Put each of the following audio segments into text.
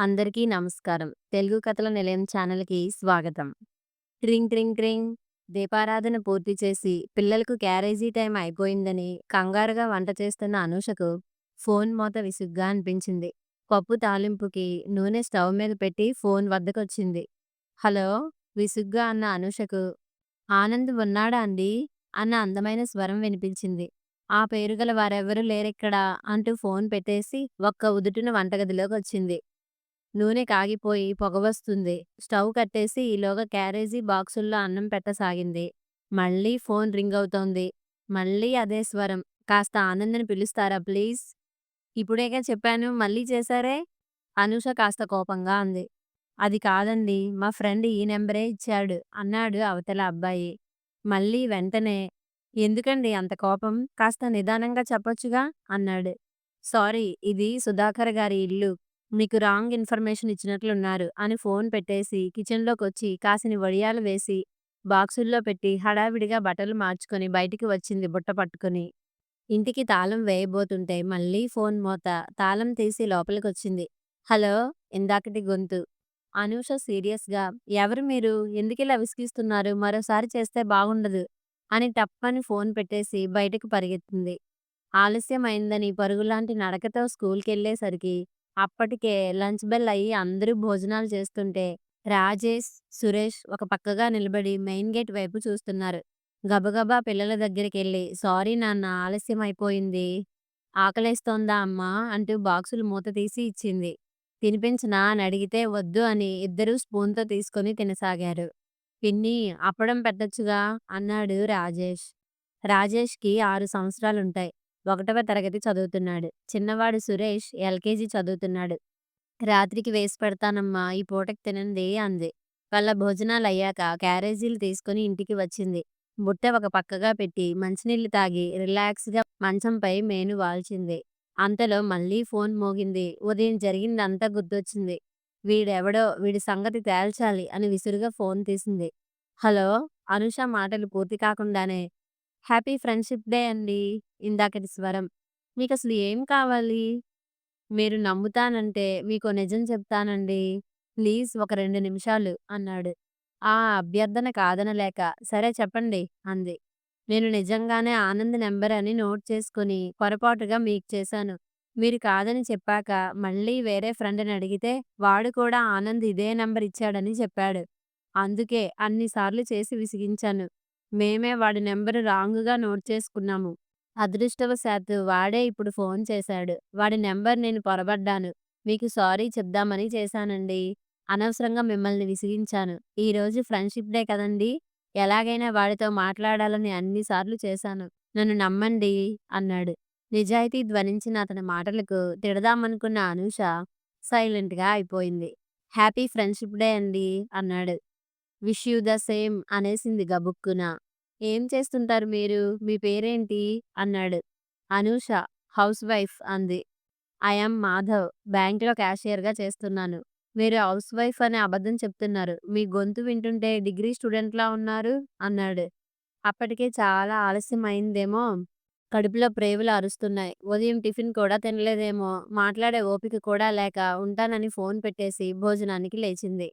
అందరికీ నమస్కారం. తెలుగు కథల నిలయం ఛానల్‌కి స్వాగతం. ట్రింగ్ ట్రింగ్ ట్రింగ్ దీపారాధన పూర్తి చేసి పిల్లలకు క్యారేజీ టైం అయిపోయిందని కంగారుగా వంట చేస్తున్న అనూషకు ఫోన్ మోత విసుగ్గా అనిపించింది. పప్పు తాలింపుకి నూనె స్టవ్ మీద పెట్టి ఫోన్ వద్దకొచ్చింది. హలో! విసుగ్గా అన్న అనూషకు ఆనంద్ ఉన్నాడా అండీ? అన్న అందమైన స్వరం వినిపించింది. ఆ పేరుగల వారెవ్వరూ లేరిక్కడ అంటూ ఫోన్ పెట్టేసి ఒక్క ఉదుటున వంటగదిలోకొచ్చింది. నూనె కాగిపోయి పొగ వస్తుంది. స్టవ్ కట్టేసి ఈలోగా క్యారేజీ బాక్సుల్లో అన్నం పెట్టసాగింది. మళ్ళీ ఫోన్ రింగ్ అవుతోంది. మళ్ళీ అదే స్వరం. కాస్త ఆనందని పిలుస్తారా ప్లీజ్? ఇప్పుడేగా చెప్పాను మళ్ళీ చేశారే? అనూష కాస్త కోపంగా అంది. అది కాదండి మా ఫ్రెండ్ ఈ నెంబరే ఇచ్చాడు అన్నాడు అవతల అబ్బాయి. మళ్ళీ వెంటనే ఎందుకండి అంత కోపం? కాస్త నిదానంగా చెప్పొచ్చుగా అన్నాడు. సారీ ఇది సుధాకర్ గారి ఇల్లు. మీకు రాంగ్ ఇన్ఫర్మేషన్ ఇచ్చినట్లున్నారు అని ఫోన్ పెట్టేసి కిచెన్లోకి వచ్చి కాసిని వడియాలు వేసి బాక్సుల్లో పెట్టి హడావిడిగా బట్టలు మార్చుకొని బయటికి వచ్చింది బుట్ట పట్టుకుని. ఇంటికి తాళం వేయబోతుంటే మళ్ళీ ఫోన్ మోత. తాళం తీసి లోపలికి వచ్చింది హలో! ఇందాకటి గొంతు. అనూష సీరియస్‌గా ఎవరు మీరు? ఎందుకిలా విసిగిస్తున్నారు? మరోసారి చేస్తే బాగుండదు అని టప్పని ఫోన్ పెట్టేసి బయటకు పరిగెత్తింది. ఆలస్యం అయిందని పరుగులాంటి నడకతో స్కూల్కి వెళ్ళేసరికి అప్పటికే లంచ్ బెల్ అయ్యి అందరూ భోజనాలు చేస్తుంటే రాజేష్, సురేష్ ఒక పక్కగా నిలబడి మెయిన్ గేట్ వైపు చూస్తున్నారు. గబగబా పిల్లల దగ్గరికెళ్ళి సారీ నాన్న ఆలస్యం అయిపోయింది. ఆకలేస్తోందా అమ్మా? అంటూ బాక్సులు మూత తీసి ఇచ్చింది. తినిపించనా అని అడిగితే వద్దు అని ఇద్దరూ స్పూన్‌తో తీసుకొని తినసాగారు. పిన్నీ అప్పడం పెట్టొచ్చుగా అన్నాడు రాజేష్. రాజేష్‌కి ఆరు సంవత్సరాలుంటాయి. ఒకటవ తరగతి చదువుతున్నాడు. చిన్నవాడు సురేష్ ఎల్‌కేజీ చదువుతున్నాడు. రాత్రికి వేసి పెడతానమ్మా ఈ పూటకి తినండి అంది. వాళ్ళ భోజనాలు అయ్యాక క్యారేజీలు తీసుకొని ఇంటికి వచ్చింది. బుట్ట ఒక పక్కగా పెట్టి మంచినీళ్ళు తాగి రిలాక్స్‌గా మంచంపై మేను వాల్చింది. అంతలో మళ్ళీ ఫోన్ మోగింది. ఉదయం జరిగిందంతా గుర్తొచ్చింది. వీడెవడో వీడి సంగతి తేల్చాలి అని విసురుగా ఫోన్ తీసింది. హలో! అనుష మాటలు పూర్తి కాకుండానే హ్యాపీ ఫ్రెండ్‌షిప్ డే అండి ఇందాకటి స్వరం. మీకసలు ఏం కావాలి? మీరు నమ్ముతానంటే మీకో నిజం చెప్తానండి ప్లీజ్ ఒక రెండు నిమిషాలు అన్నాడు. ఆ అభ్యర్థన కాదనలేక సరే చెప్పండి అంది. నేను నిజంగానే ఆనంద్ నెంబర్ అని నోట్ చేసుకుని పొరపాటుగా మీకు చేశాను. మీరు కాదని చెప్పాక మళ్ళీ వేరే ఫ్రెండ్‌ని అడిగితే వాడు కూడా ఆనంద్ ఇదే నెంబర్ ఇచ్చాడని చెప్పాడు. అందుకే అన్ని సార్లు చేసి విసిగించాను. మేమే వాడి నెంబర్ రాంగ్‌గా నోట్ చేసుకున్నాము. అదృష్టవశాత్తు వాడే ఇప్పుడు ఫోన్ చేశాడు. వాడి నెంబర్ నేను పొరబడ్డాను. మీకు సారీ చెప్దామని చేశానండి అనవసరంగా మిమ్మల్ని విసిగించాను. ఈరోజు ఫ్రెండ్‌షిప్ డే కదండీ! ఎలాగైనా వాడితో మాట్లాడాలని అన్ని సార్లు చేశాను. నన్ను నమ్మండి అన్నాడు. నిజాయితీ ధ్వనించిన అతని మాటలకు తిడదామనుకున్న అనూష సైలెంట్‌గా అయిపోయింది. హ్యాపీ ఫ్రెండ్‌షిప్ డే అండి అన్నాడు. విష్ యూ ద సేమ్ అనేసింది గబుక్కున. ఏం చేస్తుంటారు మీరు? మీ పేరేంటి? అన్నాడు. అనూష హౌస్ వైఫ్ అంది. I am Madhav. బ్యాంక్‌లో క్యాషియర్‌గా చేస్తున్నాను. మీరు హౌస్ వైఫ్ అనే అబద్ధం చెప్తున్నారు. మీ గొంతు వింటుంటే డిగ్రీ స్టూడెంట్‌లా ఉన్నారు అన్నాడు. అప్పటికే చాలా ఆలస్యం అయిందేమో. కడుపులో ప్రేవులు అరుస్తున్నాయి. ఉదయం టిఫిన్ కూడా తినలేదేమో. మాట్లాడే ఓపిక కూడా లేక ఉంటానని ఫోన్ పెట్టేసి భోజనానికి లేచింది.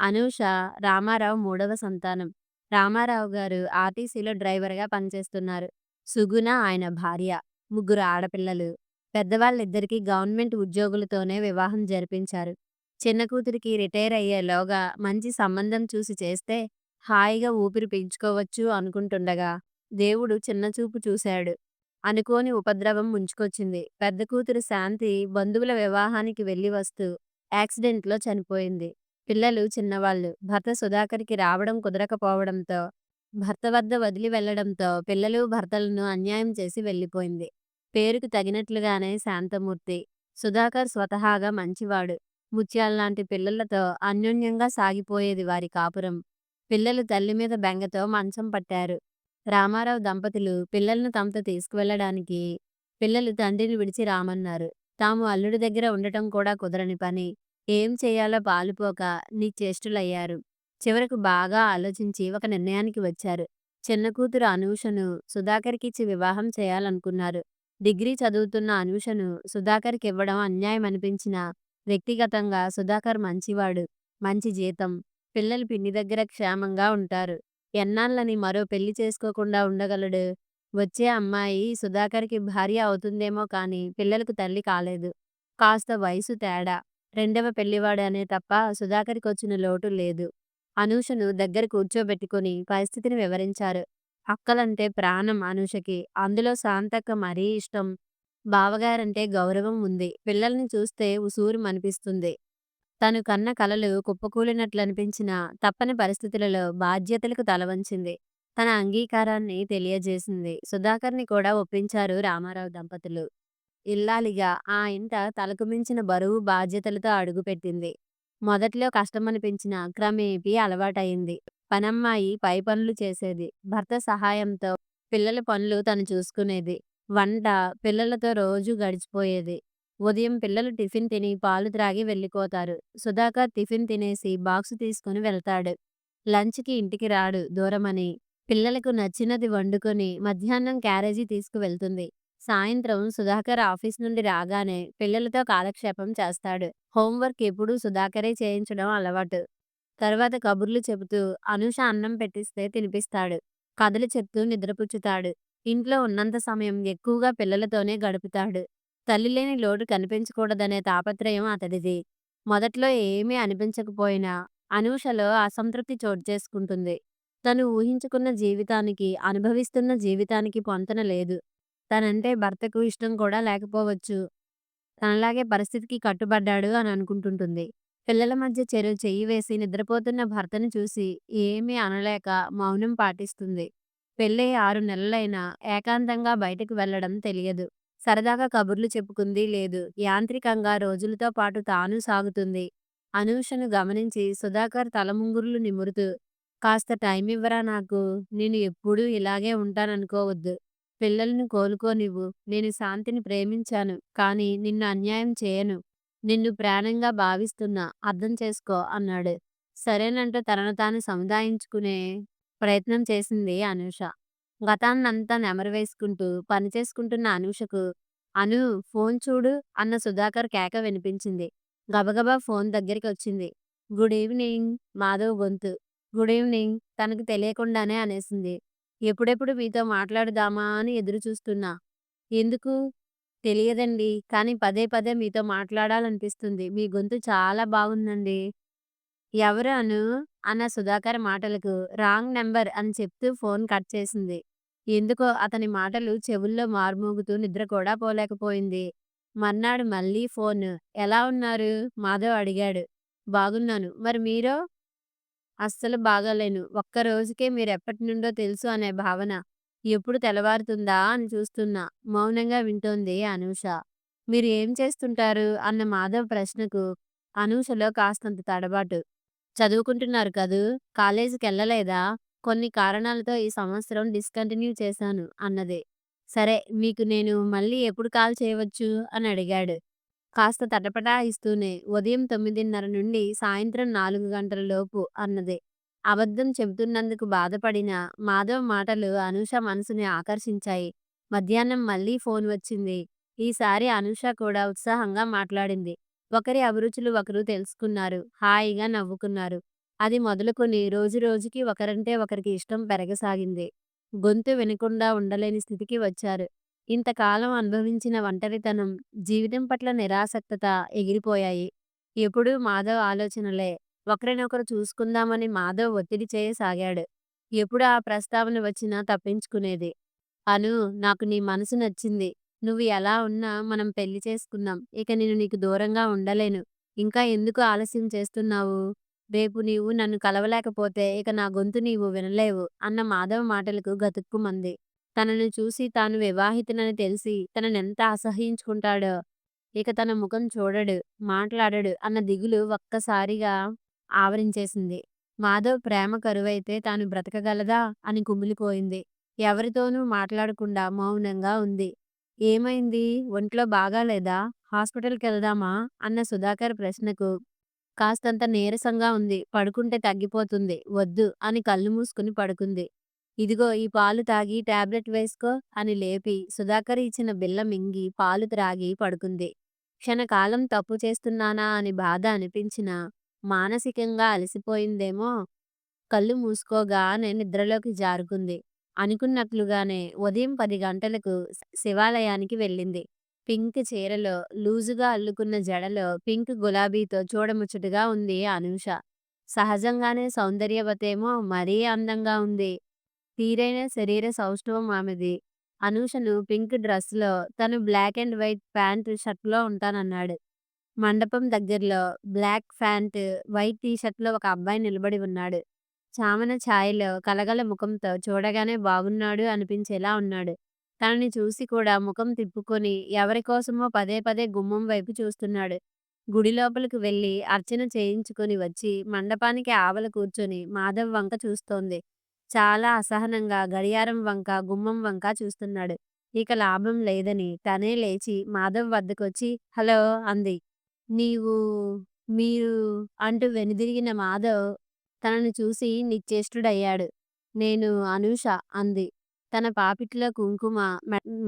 అనూష రామారావు మూడవ సంతానం. రామారావు గారు ఆర్టీసీలో డ్రైవర్‌గా పనిచేస్తున్నారు. సుగుణ ఆయన భార్య. ముగ్గురు ఆడపిల్లలు. పెద్దవాళ్ళిద్దరికీ గవర్నమెంట్ ఉద్యోగులతోనే వివాహం జరిపించారు. చిన్న కూతురికి రిటైర్ అయ్యేలోగా మంచి సంబంధం చూసి చేస్తే హాయిగా ఊపిరి పీల్చుకోవచ్చు అనుకుంటుండగా దేవుడు చిన్నచూపు చూశాడు. అనుకోని ఉపద్రవం ముంచుకొచ్చింది. పెద్ద కూతురు శాంతి బంధువుల వివాహానికి వెళ్ళి వస్తూ యాక్సిడెంట్‌లో చనిపోయింది. పిల్లలు చిన్నవాళ్ళు. భర్త సుధాకర్‌కి రావడం కుదరకపోవడంతో భర్త వద్ద వదిలి వెళ్ళడంతో పిల్లలు భర్తలను అన్యాయం చేసి వెళ్ళిపోయింది. పేరుకు తగినట్లుగానే శాంతమూర్తి. సుధాకర్ స్వతహాగా మంచివాడు. ముత్యాల్లాంటి పిల్లలతో అన్యోన్యంగా సాగిపోయేది వారి కాపురం. పిల్లలు తల్లి మీద బెంగతో మంచం పట్టారు. రామారావు దంపతులు పిల్లలను తమతో తీసుకువెళ్ళడానికి పిల్లలు తండ్రిని విడిచి రామన్నారు. తాము అల్లుడి దగ్గర ఉండటం కూడా కుదరని పని. ఏం చేయాలో పాలుపోక నిశ్చేష్టులయ్యారు. చివరకు బాగా ఆలోచించి ఒక నిర్ణయానికి వచ్చారు. చిన్న కూతురు అనూషను సుధాకర్‌కిచ్చి వివాహం చేయాలనుకున్నారు. డిగ్రీ చదువుతున్న అనూషను సుధాకర్‌కివ్వడం అన్యాయమనిపించినా వ్యక్తిగతంగా సుధాకర్ మంచివాడు. మంచి జీతం. పిల్లలు పిన్ని దగ్గర క్షేమంగా ఉంటారు. ఎన్నాళ్ళని మరో పెళ్ళి చేసుకోకుండా ఉండగలడు? వచ్చే అమ్మాయి సుధాకర్‌కి భార్య అవుతుందేమో కానీ పిల్లలకు తల్లి కాలేదు. కాస్త వయసు తేడా. రెండవ పెళ్ళివాడు అనే తప్ప సుధాకర్‌కొచ్చిన లోటు లేదు. అనూషను దగ్గర కూర్చోబెట్టుకుని పరిస్థితిని వివరించారు. అక్కలంటే ప్రాణం అనూషకి. అందులో శాంతక్క మరీ ఇష్టం. బావగారంటే గౌరవం ఉంది. పిల్లల్ని చూస్తే ఉసూరు అనిపిస్తుంది తను కన్న కలలు కుప్పకూలినట్లనిపించిన తప్పని పరిస్థితులలో బాధ్యతలకు తలవంచింది. తన అంగీకారాన్ని తెలియజేసింది. సుధాకర్‌ని కూడా ఒప్పించారు రామారావు దంపతులు. ఇల్లాలిగా ఆ ఇంట తలకు మించిన బరువు బాధ్యతలతో అడుగుపెట్టింది. మొదట్లో కష్టమనిపించినా క్రమేపీ అలవాటయింది. పనమ్మాయి పై పనులు చేసేది. భర్త సహాయంతో పిల్లల పనులు తను చూసుకునేది. వంట, పిల్లలతో రోజూ గడిచిపోయేది. ఉదయం పిల్లలు టిఫిన్ తిని పాలు త్రాగి వెళ్ళిపోతారు. సుధాకర్ టిఫిన్ తినేసి బాక్సు తీసుకుని వెళ్తాడు. లంచ్‌కి ఇంటికి రాడు దూరమని. పిల్లలకు నచ్చినది వండుకొని మధ్యాహ్నం క్యారేజీ తీసుకువెళ్తుంది. సాయంత్రం సుధాకర్ ఆఫీస్ నుండి రాగానే పిల్లలతో కాలక్షేపం చేస్తాడు. హోంవర్క్ ఎప్పుడూ సుధాకరే చేయించడం అలవాటు. తర్వాత కబుర్లు చెబుతూ అనూష అన్నం పెట్టిస్తే తినిపిస్తాడు. కథలు చెప్తూ నిద్రపుచ్చుతాడు. ఇంట్లో ఉన్నంత సమయం ఎక్కువగా పిల్లలతోనే గడుపుతాడు. తల్లి లేని లోటు కనిపించకూడదనే తాపత్రయం అతడిది. మొదట్లో ఏమీ అనిపించకపోయినా అనూషలో అసంతృప్తి చోటు చేసుకుంటుంది తను ఊహించుకున్న జీవితానికి, అనుభవిస్తున్న జీవితానికి పొంతన లేదు. తనంటే భర్తకు ఇష్టం కూడా లేకపోవచ్చు. తనలాగే పరిస్థితికి కట్టుబడ్డాడు అని అనుకుంటుంటుంది. పిల్లల మధ్య చెరో చెయ్యి వేసి నిద్రపోతున్న భర్తను చూసి ఏమీ అనలేక మౌనం పాటిస్తుంది. పెళ్ళై ఆరు నెలలైనా ఏకాంతంగా బయటకు వెళ్ళడం తెలియదు. సరదాగా కబుర్లు చెప్పుకుంది లేదు. యాంత్రికంగా రోజులతో పాటు తానూ సాగుతుంది. అనూషను గమనించి సుధాకర్ తలముంగుర్లు నిమురుతూ కాస్త టైమివ్వరా నాకు? నేను ఎప్పుడూ ఇలాగే ఉంటాననుకోవద్దు. పిల్లల్ని కోలుకోనివ్వు. నేను శాంతిని ప్రేమించాను. కానీ నిన్ను అన్యాయం చేయను. నిన్ను ప్రాణంగా భావిస్తున్నా. అర్థం చేసుకో అన్నాడు. సరేనంటూ తనను తాను సముదాయించుకునే ప్రయత్నం చేసింది అనూష. గతాన్నంతా నెమరువేసుకుంటూ పనిచేసుకుంటున్న అనూషకు అను ఫోన్ చూడు అన్న సుధాకర్ కేక వినిపించింది. గబగబా ఫోన్ దగ్గరికి వచ్చింది గుడ్ ఈవినింగ్ మాధవ్ గొంతు. గుడ్ ఈవినింగ్ తనకు తెలియకుండానే అనేసింది. ఎప్పుడెప్పుడు మీతో మాట్లాడుదామా అని ఎదురుచూస్తున్నా. ఎందుకు? తెలియదండి కానీ పదే పదే మీతో మాట్లాడాలనిపిస్తుంది. మీ గొంతు చాలా బాగుందండి ఎవరు అనూ? అన్న సుధాకర్ మాటలకు రాంగ్ నెంబర్ అని చెప్తూ ఫోన్ కట్ చేసింది. ఎందుకో అతని మాటలు చెవుల్లో మార్మోగుతూ నిద్ర కూడా పోలేకపోయింది. మర్నాడు మళ్ళీ ఫోన్. ఎలా ఉన్నారు? మాధవ్ అడిగాడు. బాగున్నాను. మరి మీరో? అస్సలు బాగాలేను. ఒక్క రోజుకే మీరెప్పటినుండో తెలుసు అనే భావన. ఎప్పుడు తెల్లవారుతుందా అని చూస్తున్నా. మౌనంగా వింటోంది అనూష. మీరు ఏం చేస్తుంటారు? అన్న మాధవ్ ప్రశ్నకు అనూషలో కాస్తంత తడబాటు. చదువుకుంటున్నారు కదూ! కాలేజీకెళ్ళలేదా? కొన్ని కారణాలతో ఈ సంవత్సరం డిస్కంటిన్యూ చేశాను అన్నది. సరే మీకు నేను మళ్ళీ ఎప్పుడు కాల్ చేయవచ్చు? అని అడిగాడు. కాస్త తటపటాయిస్తూనే ఉదయం తొమ్మిదిన్నర నుండి సాయంత్రం నాలుగు గంటల లోపు అన్నది. అబద్ధం చెబుతున్నందుకు బాధపడిన మాధవ్ మాటలు అనూష మనసుని ఆకర్షించాయి. మధ్యాహ్నం మళ్ళీ ఫోన్ వచ్చింది. ఈసారి అనూష కూడా ఉత్సాహంగా మాట్లాడింది. ఒకరి అభిరుచులు ఒకరు తెలుసుకున్నారు. హాయిగా నవ్వుకున్నారు. అది మొదలుకొని రోజురోజుకీ ఒకరంటే ఒకరికి ఇష్టం పెరగసాగింది. గొంతు వినకుండా ఉండలేని స్థితికి వచ్చారు. ఇంతకాలం అనుభవించిన ఒంటరితనం, జీవితం పట్ల నిరాసక్తత ఎగిరిపోయాయి. ఎప్పుడూ మాధవ్ ఆలోచనలే. ఒకరినొకరు చూసుకుందామని మాధవ్ ఒత్తిడి చేయసాగాడు. ఎప్పుడు ఆ ప్రస్తావన వచ్చినా తప్పించుకునేది. అనూ నాకు నీ మనసు నచ్చింది. నువ్వు ఎలా ఉన్నా మనం పెళ్ళి చేసుకుందాం. ఇక నేను నీకు దూరంగా ఉండలేను. ఇంకా ఎందుకు ఆలస్యం చేస్తున్నావు? రేపు నీవు నన్ను కలవలేకపోతే ఇక నా గొంతు నీవు వినలేవు అన్న మాధవ్ మాటలకు గతుక్కుమంది. తనను చూసి తాను వివాహితనని తెలిసి తననెంత అసహ్యించుకుంటాడో, ఇక తన ముఖం చూడడు, మాట్లాడడు అన్న దిగులు ఒక్కసారిగా ఆవరించేసింది. మాధవ్ ప్రేమ కరువైతే తాను బ్రతకగలదా అని కుమిలిపోయింది. ఎవరితోనూ మాట్లాడకుండా మౌనంగా ఉంది. ఏమైంది? ఒంట్లో బాగాలేదా? హాస్పిటల్‌కెళ్దామా? అన్న సుధాకర్ ప్రశ్నకు కాస్తంత నీరసంగా ఉంది. పడుకుంటే తగ్గిపోతుంది. వద్దు అని కళ్ళు మూసుకుని పడుకుంది. ఇదిగో ఈ పాలు తాగి టాబ్లెట్ వేసుకో అని లేపి సుధాకర్ ఇచ్చిన బిల్ల మింగి పాలు త్రాగి పడుకుంది. క్షణకాలం తప్పు చేస్తున్నానా అని బాధ అనిపించినా, మానసికంగా అలసిపోయిందేమో కళ్ళు మూసుకోగానే నిద్రలోకి జారుకుంది. అనుకున్నట్లుగానే ఉదయం పది గంటలకు శివాలయానికి వెళ్ళింది. పింక్ చీరలో, లూజుగా అల్లుకున్న జడలో పింక్ గులాబీతో చూడముచ్చటగా ఉంది అనూష. సహజంగానే సౌందర్యవతేమో మరీ అందంగా ఉంది. తీరైన శరీర సౌష్ఠవం ఆమెది. అనూషను పింక్ డ్రెస్‌లో తను బ్లాక్ అండ్ వైట్ ప్యాంట్, షర్ట్‌లో ఉంటానన్నాడు. మండపం దగ్గర్లో బ్లాక్ ప్యాంట్, వైట్ టీ షర్ట్‌లో ఒక అబ్బాయి నిలబడి ఉన్నాడు. చామన ఛాయలో కలగల ముఖంతో చూడగానే బాగున్నాడు అనిపించేలా ఉన్నాడు. తనని చూసి కూడా ముఖం తిప్పుకొని ఎవరికోసమో పదే పదే గుమ్మం వైపు చూస్తున్నాడు. గుడి లోపలికి వెళ్ళి అర్చన చేయించుకొని వచ్చి మండపానికి ఆవల కూర్చొని మాధవ్ వంక చూస్తోంది. చాలా అసహనంగా గడియారం వంక, గుమ్మం వంక చూస్తున్నాడు. ఇక లాభం లేదని తనే లేచి మాధవ్ వద్దకొచ్చి హలో అంది. నీవు మీరు అంటూ వెనుదిరిగిన మాధవ్ తనను చూసి నిశ్చేష్టుడయ్యాడు. నేను అనూష అంది. తన పాపిట్లో కుంకుమ,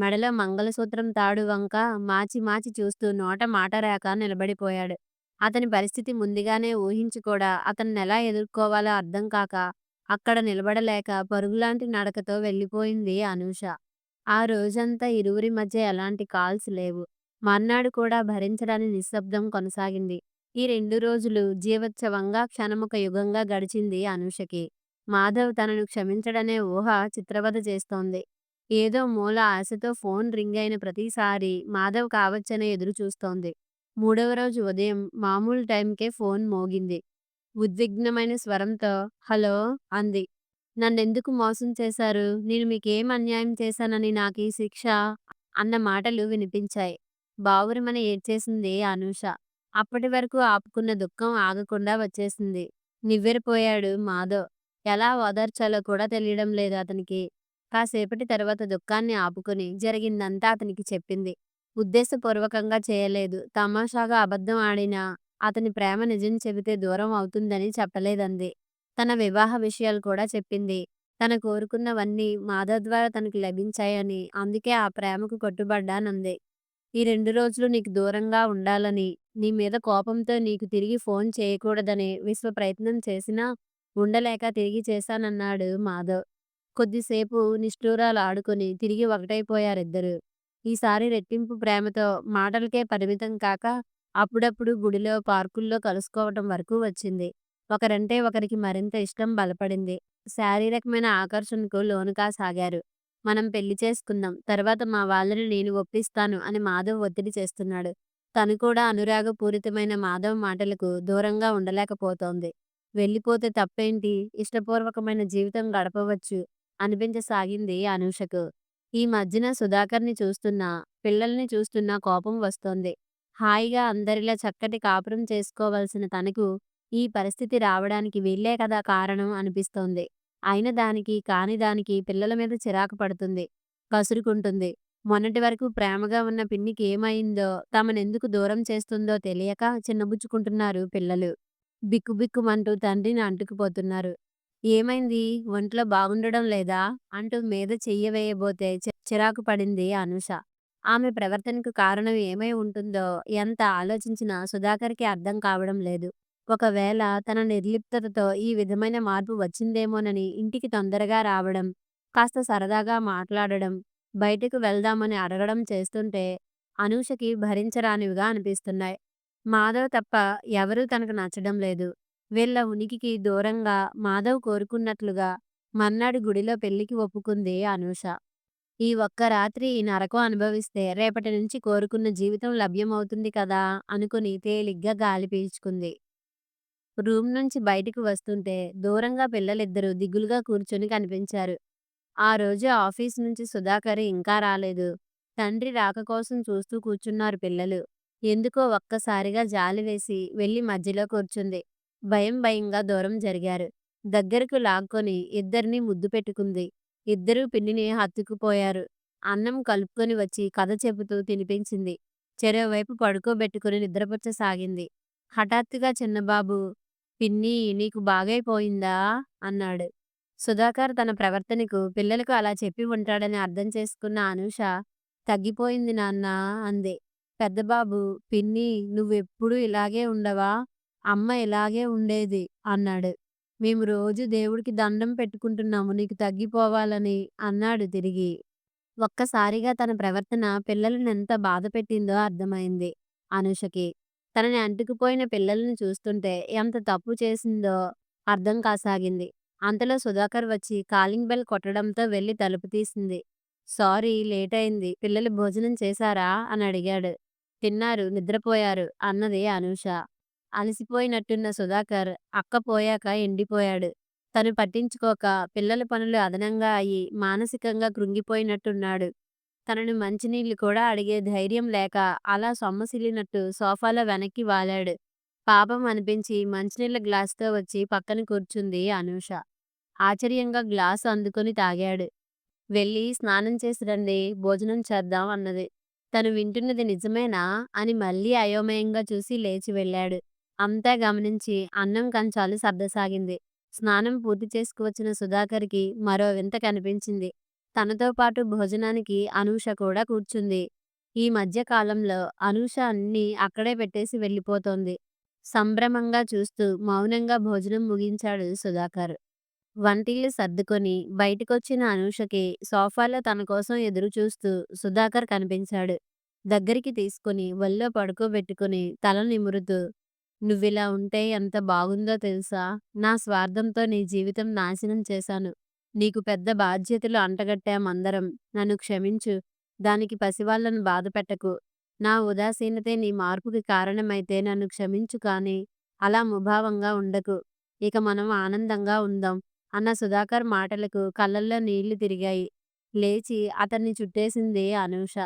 మెడలో మంగళసూత్రం తాడు వంక మాచి మాచి చూస్తూ నోట మాట రాక నిలబడిపోయాడు. అతని పరిస్థితి ముందుగానే ఊహించి కూడా ఎలా ఎదుర్కోవాలో అర్థం కాక అక్కడ నిలబడలేక పరుగులాంటి నడకతో వెళ్ళిపోయింది అనూష. ఆ రోజంతా ఇరువురి మధ్య ఎలాంటి కాల్స్ లేవు. మర్నాడు కూడా భరించరాని నిశ్శబ్దం కొనసాగింది. ఈ రెండు రోజులు జీవోత్సవంగా క్షణమొక యుగంగా గడిచింది అనూషకి. మాధవ్ తనను క్షమించడనే ఊహ చిత్రవధ చేస్తోంది. ఏదో మూల ఆశతో ఫోన్ రింగ్ అయిన ప్రతిసారీ మాధవ్ కావచ్చనే ఎదురుచూస్తోంది మూడవరోజు మూడవ రోజు ఉదయం మామూలు టైంకే ఫోన్ మోగింది. ఉద్విగ్నమైన స్వరంతో హలో అంది. నన్నెందుకు మోసం చేశారు? నేను మీకేం అన్యాయం చేశానని నాకు ఈ శిక్ష? అన్న మాటలు వినిపించాయి. బావురుమని ఏడ్చేసింది అనూష. అప్పటివరకు ఆపుకున్న దుఃఖం ఆగకుండా వచ్చేసింది. నివ్వెరపోయాడు మాధవ్. ఎలా ఓదార్చాలో కూడా తెలియడం లేదు అతనికి. కాసేపటి తర్వాత దుఃఖాన్ని ఆపుకొని జరిగిందంతా అతనికి చెప్పింది. ఉద్దేశపూర్వకంగా చేయలేదు. తమాషాగా అబద్ధం ఆడినా అతని ప్రేమ నిజం చెబితే దూరం అవుతుందని చెప్పలేదంది. తన వివాహ విషయాలు కూడా చెప్పింది. తన కోరుకున్నవన్నీ మాధవ్ ద్వారా తనకు లభించాయని, అందుకే ఆ ప్రేమకు కట్టుబడ్డానంది. ఈ రెండు రోజులు నీకు దూరంగా ఉండాలని, నీ మీద కోపంతో నీకు తిరిగి ఫోన్ చేయకూడదని విశ్వ ప్రయత్నం చేసినా ఉండలేక తిరిగి చేశానన్నాడు మాధవ్. కొద్దిసేపు నిష్ఠూరాలు ఆడుకొని తిరిగి ఒకటైపోయారిద్దరు ఈసారి రెట్టింపు ప్రేమతో మాటలకే పరిమితం కాక అప్పుడప్పుడు గుడిలో, పార్కుల్లో కలుసుకోవటం వరకు వచ్చింది. ఒకరంటే ఒకరికి మరింత ఇష్టం బలపడింది. శారీరకమైన ఆకర్షణకు లోనుకాసాగారు. మనం పెళ్ళి చేసుకుందాం. తర్వాత మా వాళ్ళని నేను ఒప్పిస్తాను అని మాధవ్ ఒత్తిడి చేస్తున్నాడు. తను కూడా అనురాగపూరితమైన మాధవ్ మాటలకు దూరంగా ఉండలేకపోతోంది. వెళ్ళిపోతే తప్పేంటి? ఇష్టపూర్వకమైన జీవితం గడపవచ్చు అనిపించసాగింది అనూషకు. ఈ మధ్యన సుధాకర్‌ని చూస్తున్నా, పిల్లల్ని చూస్తున్నా కోపం వస్తోంది. హాయిగా అందరిలా చక్కటి కాపురం చేసుకోవలసిన తనకు ఈ పరిస్థితి రావడానికి వీళ్ళే కదా కారణం అనిపిస్తోంది. అయిన దానికి, కాని దానికి పిల్లల మీద చిరాకు పడుతుంది. కసురుకుంటుంది. మొన్నటి వరకు ప్రేమగా ఉన్న పిన్నికి ఏమైందో తమనెందుకు దూరం చేస్తుందో తెలియక చిన్నబుచ్చుకుంటున్నారు పిల్లలు. బిక్కుబిక్కుమంటూ తండ్రిని అంటుకుపోతున్నారు. ఏమైంది? ఒంట్లో బాగుండడం లేదా? అంటూ మీద చెయ్యవేయబోతే చిరాకు పడింది అనూష. ఆమె ప్రవర్తనకు కారణం ఏమై ఉంటుందో ఎంత ఆలోచించినా సుధాకర్‌కి అర్థం కావడం లేదు. ఒకవేళ తన నిర్లిప్తతతో ఈ విధమైన మార్పు వచ్చిందేమోనని ఇంటికి తొందరగా రావడం, కాస్త సరదాగా మాట్లాడడం, బయటకు వెళ్దామని అడగడం చేస్తుంటే అనూషకి భరించరానివిగా అనిపిస్తున్నాయి. మాధవ్ తప్ప ఎవరూ తనకు నచ్చడం లేదు. వీళ్ళ ఉనికికి దూరంగా మాధవ్ కోరుకున్నట్లుగా మర్నాడు గుడిలో పెళ్ళికి ఒప్పుకుంది అనూష. ఈ ఒక్క రాత్రి ఈ నరకం అనుభవిస్తే రేపటి నుంచి కోరుకున్న జీవితం లభ్యమవుతుంది కదా అనుకుని తేలిగ్గా గాలి పీల్చుకుంది. రూమ్ నుంచి బయటికి వస్తుంటే దూరంగా పిల్లలిద్దరూ దిగులుగా కూర్చొని కనిపించారు. ఆ రోజు ఆఫీస్ నుంచి సుధాకర్ ఇంకా రాలేదు. తండ్రి రాక కోసం చూస్తూ కూర్చున్నారు పిల్లలు. ఎందుకో ఒక్కసారిగా జాలి వేసి వెళ్ళి మధ్యలో కూర్చుంది. భయం భయంగా దూరం జరిగారు. దగ్గరకు లాక్కొని ఇద్దరినీ ముద్దు పెట్టుకుంది. ఇద్దరూ పిన్నిని హత్తుకుపోయారు. అన్నం కలుపుకొని వచ్చి కథ చెబుతూ తినిపించింది. చెరోవైపు పడుకోబెట్టుకుని నిద్రపుచ్చసాగింది. హఠాత్తుగా చిన్నబాబు పిన్నీ నీకు బాగైపోయిందా? అన్నాడు. సుధాకర్ తన ప్రవర్తనకు పిల్లలకు అలా చెప్పి ఉంటాడని అర్థం చేసుకున్న అనూష తగ్గిపోయింది నాన్నా అంది. పెద్దబాబు పిన్ని నువ్వెప్పుడూ ఇలాగే ఉండవా అమ్మ ఇలాగే ఉండేది అన్నాడు మేము రోజు దేవుడికి దండం పెట్టుకుంటున్నాము నీకు తగ్గిపోవాలని అన్నాడు తిరిగి. ఒక్కసారిగా తన ప్రవర్తన పిల్లలను ఎంత బాధ పెట్టిందో అర్థమైంది అనుషకి. తనని అంటుకుపోయిన పిల్లల్ని చూస్తుంటే ఎంత తప్పు చేసిందో అర్థం కాసాగింది. అంతలో సుధాకర్ వచ్చి కాలింగ్ బెల్ కొట్టడంతో వెళ్ళి తలుపు తీసింది. సారీ లేట్ అయింది పిల్లలు భోజనం చేశారా? అని అడిగాడు. తిన్నారు నిద్రపోయారు అన్నది అనూష. అలసిపోయినట్టున్న సుధాకర్ అక్క పోయాక ఎండిపోయాడు. తను పట్టించుకోక పిల్లల పనులు అదనంగా అయి మానసికంగా కృంగిపోయినట్టున్నాడు. తనను మంచినీళ్ళు కూడా అడిగే ధైర్యం లేక అలా సొమ్మసిల్లినట్టు సోఫాలో వెనక్కి వాలాడు. పాపం అనిపించి మంచినీళ్ళ గ్లాసుతో వచ్చి పక్కన కూర్చుంది అనూష. ఆశ్చర్యంగా గ్లాసు అందుకొని తాగాడు. వెళ్ళి స్నానం చేసి రండి భోజనం చేద్దాం అన్నది. తను వింటున్నది నిజమేనా అని మళ్ళీ అయోమయంగా చూసి లేచి వెళ్ళాడు. అంతా గమనించి అన్నం కంచాలు సర్దసాగింది. స్నానం పూర్తి చేసుకువచ్చిన సుధాకర్కి మరో వింత కనిపించింది. తనతో పాటు భోజనానికి అనూష కూడా కూర్చుంది. ఈ మధ్య కాలంలో అనూష అన్నీ అక్కడే పెట్టేసి వెళ్ళిపోతోంది. సంభ్రమంగా చూస్తూ మౌనంగా భోజనం ముగించాడు సుధాకర్. వంటిల్లు సర్దుకొని బయటకొచ్చిన అనూషకి సోఫాలో తన కోసం ఎదురు చూస్తూ సుధాకర్ కనిపించాడు. దగ్గరికి తీసుకుని ఒళ్ళో పడుకోబెట్టుకుని తల నిమురుతూ నువ్విలా ఉంటే ఎంత బాగుందో తెలుసా? నా స్వార్థంతో నీ జీవితం నాశనం చేశాను. నీకు పెద్ద బాధ్యతలు అంటగట్టామందరం నన్ను క్షమించు. దానికి పసివాళ్ళను బాధపెట్టకు నా ఉదాసీనతే నీ మార్పుకి కారణమైతే నన్ను క్షమించు కానీ అలా ముభావంగా ఉండకు. ఇక మనం ఆనందంగా ఉందాం అన్న సుధాకర్ మాటలకు కళ్ళల్లో నీళ్ళు తిరిగాయి. లేచి అతన్ని చుట్టేసింది అనూష.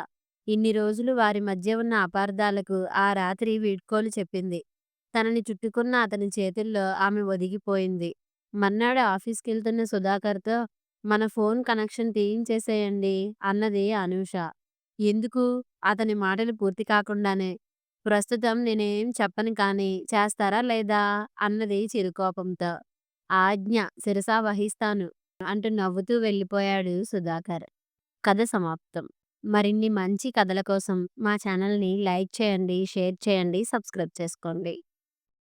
ఇన్ని రోజులు వారి మధ్య ఉన్న అపార్థాలకు ఆ రాత్రి వీడ్కోలు చెప్పింది. తనని చుట్టుకున్న అతని చేతుల్లో ఆమె ఒదిగిపోయింది. మర్నాడు ఆఫీస్కి వెళ్తున్న సుధాకర్తో మన ఫోన్ కనెక్షన్ తీయించేసేయండి అన్నది అనూష. ఎందుకు? అతని మాటలు పూర్తి కాకుండానే. ప్రస్తుతం నేనేం చెప్పను కానీ చేస్తారా లేదా? అన్నది చిరుకోపంతో. ఆజ్ఞ శిరసా వహిస్తాను అంటూ నవ్వుతూ వెళ్ళిపోయాడు సుధాకర్. కథ సమాప్తం. మరిన్ని మంచి కథల కోసం మా ఛానల్ని లైక్ చేయండి షేర్ చేయండి సబ్స్క్రైబ్ చేసుకోండి.